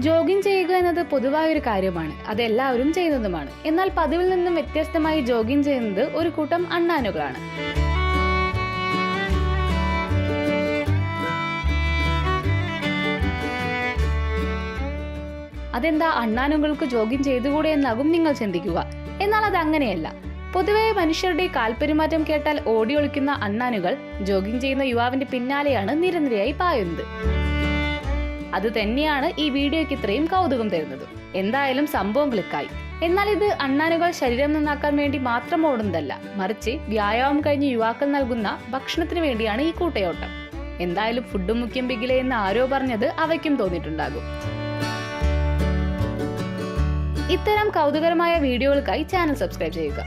Jogging ചെയ്യുക എന്നത് പൊതുവായൊരു കാര്യമാണ്. അത് എല്ലാവരും ചെയ്യുന്നതുമാണ്. എന്നാൽ പതിവിൽ നിന്നും വ്യത്യസ്തമായി ജോഗിംഗ് ചെയ്യുന്നത് ഒരു കൂട്ടം അണ്ണാനുകളാണ്. അതെന്താ അണ്ണാനുകൾക്ക് ജോഗിംഗ് ചെയ്തുകൂടെ എന്നാകും നിങ്ങൾ ചിന്തിക്കുക. എന്നാൽ അത് അങ്ങനെയല്ല. പൊതുവെ മനുഷ്യരുടെ കാൽപെരുമാറ്റം കേട്ടാൽ ഓടിയൊളിക്കുന്ന അണ്ണാനുകൾ ജോഗിംഗ് ചെയ്യുന്ന യുവാവിന്റെ പിന്നാലെയാണ് നിരനിരയായി പായുന്നത്. അത് തന്നെയാണ് ഈ വീഡിയോയ്ക്ക് ഇത്രയും കൗതുകം തരുന്നത്. എന്തായാലും സംഭവം ക്ലിക്കായി. എന്നാൽ ഇത് അണ്ണാനുകൾ ശരീരം നന്നാക്കാൻ വേണ്ടി മാത്രം ഓടുന്നതല്ല. മറിച്ച് വ്യായാമം കഴിഞ്ഞ് യുവാക്കൾ നൽകുന്ന ഭക്ഷണത്തിന് വേണ്ടിയാണ് ഈ കൂട്ടയോട്ടം. എന്തായാലും ഫുഡ് മുഖ്യം ബിഗിലെ എന്ന് ആരോ പറഞ്ഞത് അവയ്ക്കും തോന്നിയിട്ടുണ്ടാകും. ഇത്തരം കൗതുകരമായ വീഡിയോകൾക്കായി ചാനൽ സബ്സ്ക്രൈബ് ചെയ്യുക.